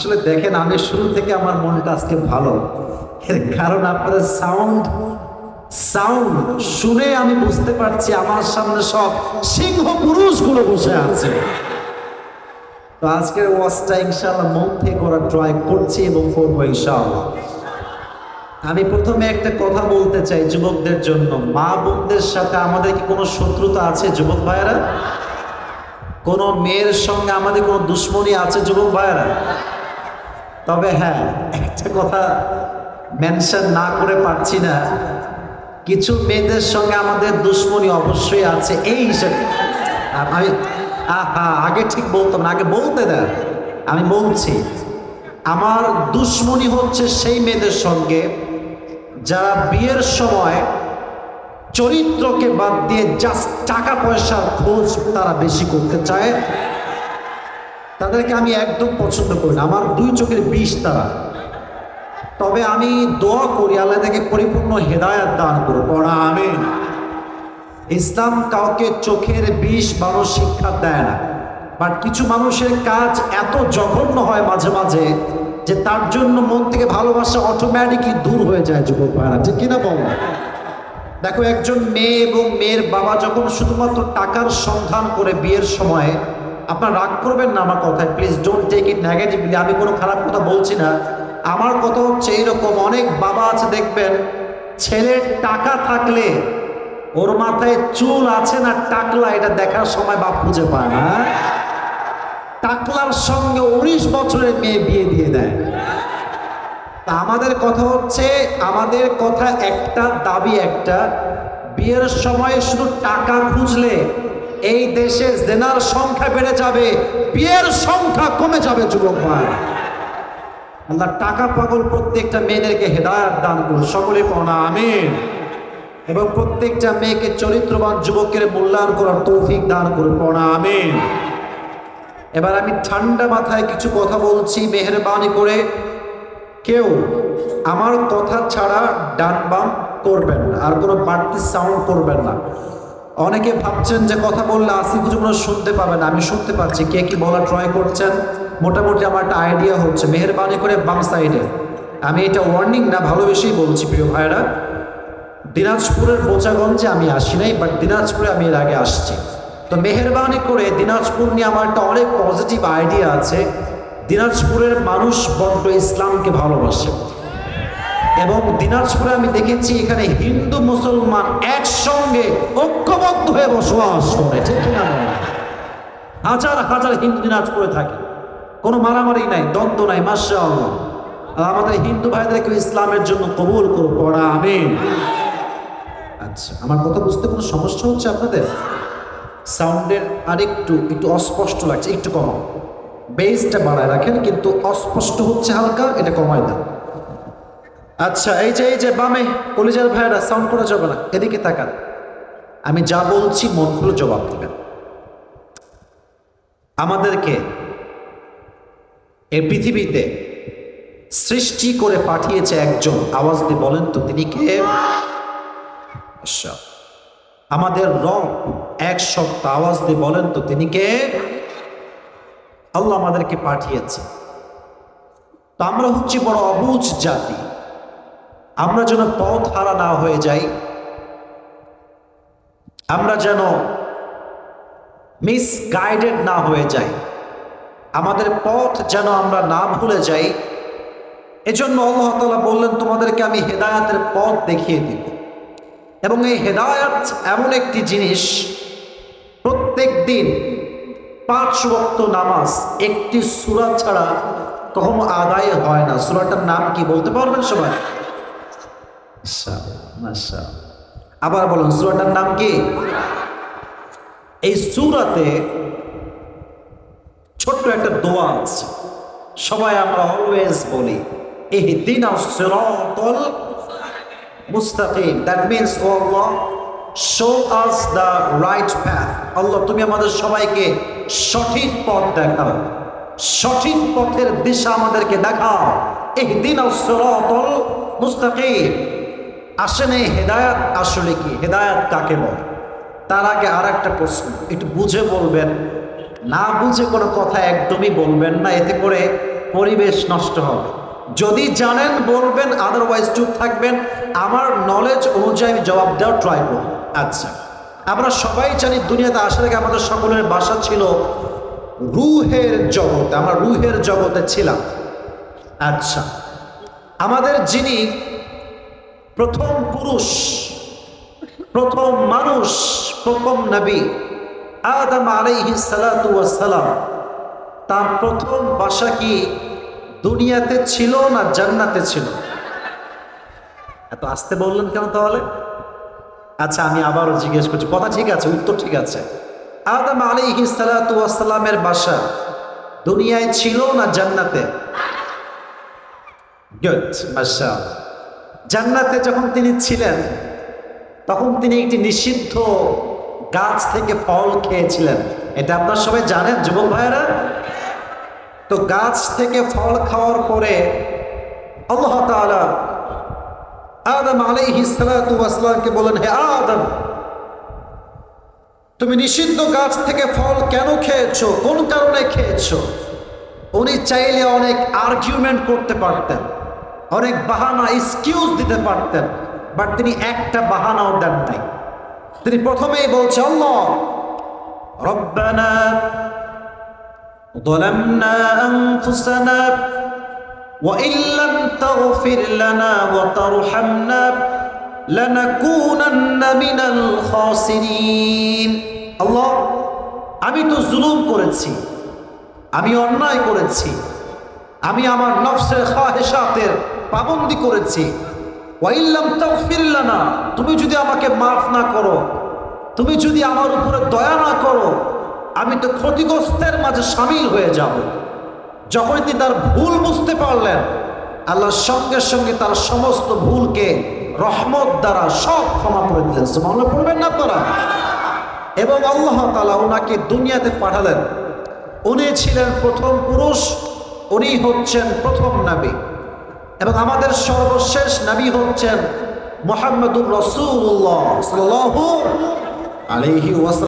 আসলে দেখেন, আমি শুরু থেকে আমার মনটা আজকে ভালো। এর কারণ আপনাদের সাউন্ড সাউন্ড শুনে আমি বুঝতে পারছি আমার সামনে সব সিংহ পুরুষগুলো বসে আছে। তো আজকের ওয়াজটা ইনশাআল্লাহ মন থেকে করার ট্রাই করছি এবং করব ইনশাআল্লাহ। আমি প্রথমে একটা কথা বলতে চাই যুবকদের জন্য। মা বোনদের সাথে আমাদের কি কোনো শত্রুতা আছে যুবক ভাইয়েরা? কোনো মেয়ের সঙ্গে আমাদের কোনো দুশ্মনী আছে যুবক ভাইয়েরা? তবে হ্যাঁ একটা কথা মেনশন না করে পারছি না। কিছু মেয়েদের সঙ্গে আমাদের দুশ্মনী অবশ্যই আছে এই হিসেবে। আমি আহা, আগে ঠিক বলতাম না আগে বলতে দেন। আমি বলছি আমার দুশ্মনী হচ্ছে সেই মেয়েদের সঙ্গে যারা বিয়ের সময় চরিত্রকে বাদ দিয়ে জাস্ট টাকা পয়সার খোঁজ তারা বেশি করতে চায়। তাদেরকে আমি একদম পছন্দ করি না। আমার দুই চোখের বিষ তারা। তবে আমি দোয়া করি, আল্লাহ থেকে পরিপূর্ণ হেদায়াত দান করো পড়া আমি ইসলাম কাউকে চোখের বিষ মানুষ শিক্ষা দেয় না। বাট কিছু মানুষের কাজ এত জঘন্য হয় মাঝে মাঝে যে তার জন্য মন থেকে ভালোবাসা অটোমেটিকলি দূর হয়ে যায় যুবক ভাইরা। ঠিক কিনা বল? দেখো, একজন মেয়ে এবং মেয়ের বাবা যখন শুধুমাত্র টাকার সন্ধান করে বিয়ের সময় আপনার রাগ করবেন না আমার কথায় please don't take it negatively আমি কোনো খারাপ কথা বলছি না। আমার কথা হচ্ছে এইরকম অনেক বাবা আছে, দেখবেন, ছেলের টাকা থাকলে ওর মাথায় চুল আছে না টাকলা, এটা দেখার সময় বাপ খুঁজে পায় না। টাকলার সঙ্গে উনিশ বছরের মেয়ে বিয়ে দিয়ে দেয়। তা আমাদের কথা হচ্ছে, আমাদের কথা একটা, দাবি একটা, বিয়ের সময় শুধু টাকা খুঁজলে এই দেশে জেনার সংখ্যা বেড়ে যাবে, বিয়ের সংখ্যা কমে যাবে, যুবক ভাই। আল্লাহ টাকা পাগল প্রত্যেকটা মেয়েদেরকে হেদায়ত দান করুন সকলে পড়া আমিন। এবং প্রত্যেকটা মেয়েকে চরিত্রবান যুবকের মূল্যায়ন করার তৌফিক দান করুন পড়া আমিন। এবার আমি ঠান্ডা মাথায় কিছু কথা বলছি, মেহরবানি করে। কেউ আমার কথা ছাড়া ডান বাম করবেন আর কোনো বাড়তি সাউন্ড করবেন না। অনেকে ভাবছেন যে কথা বললে আসিফ হুজুর শুনতে পাবেন আমি শুনতে পাচ্ছি। কে কি বলা ট্রাই করছেন? মোটামুটি আমার একটা আইডিয়া হচ্ছে, মেহরবানি করে বাম সাইডে আমি এটা ওয়ার্নিং না, ভালোবেসেই বলছি, প্রিয় ভাইরা দিনাজপুরের বোচাগঞ্জে আমি আসি নাই বাট দিনাজপুরে আমি এর আগে আসছি। তো মেহরবানি করে দিনাজপুর নিয়ে আমার একটা অনেক পজিটিভ আইডিয়া আছে। দিনাজপুরের মানুষ বড্ড ইসলামকে ভালোবাসে। এবং দিনাজপুরে আমি দেখেছি এখানে হিন্দু মুসলমান একসঙ্গে ঐক্যবদ্ধ হয়ে বসবাস করে, ঠিক কিনা হাজার হাজার হিন্দু দিনাজপুরে থাকে। কোনো মারামারি নাই, দ্বন্দ্ব নাই মাসা আমাদের হিন্দু ভাইদেরকে ইসলামের জন্য কবুল করো পড়া আচ্ছা আমার কথা বুঝতে কোনো সমস্যা হচ্ছে আপনাদের? সাউন্ডের আরেকটু একটু একটু অস্পষ্ট লাগছে, একটু কমাও। বেসটা বাড়ায় রাখেন, কিন্তু অস্পষ্ট হচ্ছে হালকা, এটা কমায় দেন। আচ্ছা এই যে এই যে, বামে কলিজার ভাইয়েরা সাউন্ড করা যাবে না, এদিকে তাকান। আমি যা বলছি মন খুলে জবাব দেবেন। আমাদেরকে এই পৃথিবীতে সৃষ্টি করে পাঠিয়েছে একজন। আওয়াজ দিয়ে বলেন তো, তিনি কে? আচ্ছা আমাদের রব এক সপ্তাহ আওয়াজ দিয়ে বলেন তো, তিনি কে? আল্লাহ আমাদেরকে পাঠিয়েছে। তো আমরা হচ্ছি বড় অবুঝ জাতি। আমরা যেন পথ হারা না হয়ে যাই। আমরা যেন মিস গাইডেড না হয়ে যাই। আমাদের পথ যেন আমরা না ভুলে যাই। এজন্য আল্লাহ তালা বললেন, তোমাদেরকে আমি হেদায়াতের পথ দেখিয়ে দিব। এবং এই হেদায়াত এমন একটি জিনিস, প্রত্যেক দিন পাঁচ ওয়াক্ত নামাজ, একটি সুরা ছাড়া কখনো আদায় হয় না। সুরাটার নাম কি বলতে পারবেন সবাই? আবার বলুন, সুরাটার নাম কি? এই সুরাতে ছোট্ট একটা দোয়া আছে। সবাই আমরা অলওয়েজ বলি এই দিন মুস্তাকিম। That means O Allah show us the right path আল্লাহ, তুমি আমাদের সবাইকে সঠিক পথ দেখাও। সঠিক পথের দিশা আমাদেরকে দেখাও। এই দিন মুস্তাকিম। আসেন এই হেদায়াত, আসলে কি? হেদায়াত কাকে বলে? তার আগে আর একটা প্রশ্ন, একটু বুঝে বলবেন? না বুঝে কোনো কথা একদমই বলবেন না, এতে করে পরিবেশ নষ্ট হবে। যদি জানেন, বলবেন আদারওয়াইজ চুপ থাকবেন, আমার নলেজ অনুযায়ী জবাব দেওয়ার ট্রাই করব। আচ্ছা। আমরা সবাই জানি দুনিয়াতে আসার আগে আমাদের সকলের বাসা ছিল রুহের জগতে, আমরা রুহের জগতে ছিলাম। আচ্ছা। আমাদের যিনি প্রথম পুরুষ, প্রথম মানুষ, প্রথম নবী আদম আলাইহি সালাম তার প্রথম বাসা কি দুনিয়াতে ছিল না জান্নাতে ছিল? এত আসতে বললেন কেন তাহলে? আচ্ছা আমি আবারও জিজ্ঞেস করছি, কথা ঠিক আছে, উত্তর ঠিক আছে। আদম আলাইহি সালাতু সালামের বাসা দুনিয়ায় ছিল না জান্নাতে? গুড মাশাআল্লাহ। জান্নাতে যখন তিনি ছিলেন, তখন তিনি একটি নিষিদ্ধ গাছ থেকে ফল খেয়েছিলেন। এটা আপনার সবাই জানেন, যুবক ভাইয়েরা? তো গাছ থেকে ফল খাওয়ার পরে আল্লাহ তাআলা আদম আলাইহিস সালাতু ওয়াসসালামকে বলেন, হে আদম, তুমি নিষিদ্ধ গাছ থেকে ফল কেন খেয়েছো? কোন কারণে খেয়েছো? উনি চাইলে অনেক আর্গুমেন্ট করতে পারতেন। অনেক বাহানা এক্সকিউজ দিতে পারতেন বাট তিনি একটা বাহানাও দেন নাই তিনি প্রথমেই বলছে আল্লাহ রব্বানা ظلمنا أنفسنا وإن لم تغفر لنا وترحمنا لنكونن من الخاسرين আল্লাহ আমি তো জুলুম করেছি আমি অন্যায় করেছি আমি আমার নফসের খাহেসাতের পাবন্দি করেছি। ওয়াইল্লাম তাগফির লানা, তুমি যদি আমাকে মাফ না করো, তুমি যদি আমার উপরে দয়া না করো, আমি তো ক্ষতিগ্রস্তের মাঝে সামিল হয়ে যাব। যখন তিনি তার ভুল বুঝতে পারলেন আল্লাহর সঙ্গে সঙ্গে তার সমস্ত ভুলকে রহমত দ্বারা সব ক্ষমা করে দিলেন। সুবহানাল্লাহ, পড়বেন না আপনারা? এবং আল্লাহ তালা ওনাকে দুনিয়াতে পাঠালেন। উনি ছিলেন প্রথম পুরুষ, উনি হচ্ছেন প্রথম নাবী। এবং আমাদের সর্বশেষ নাবি হচ্ছেন মোহাম্মদুর রসুল্লাহ সাল্লাল্লাহু আলাইহি ওয়াসাল্লাম।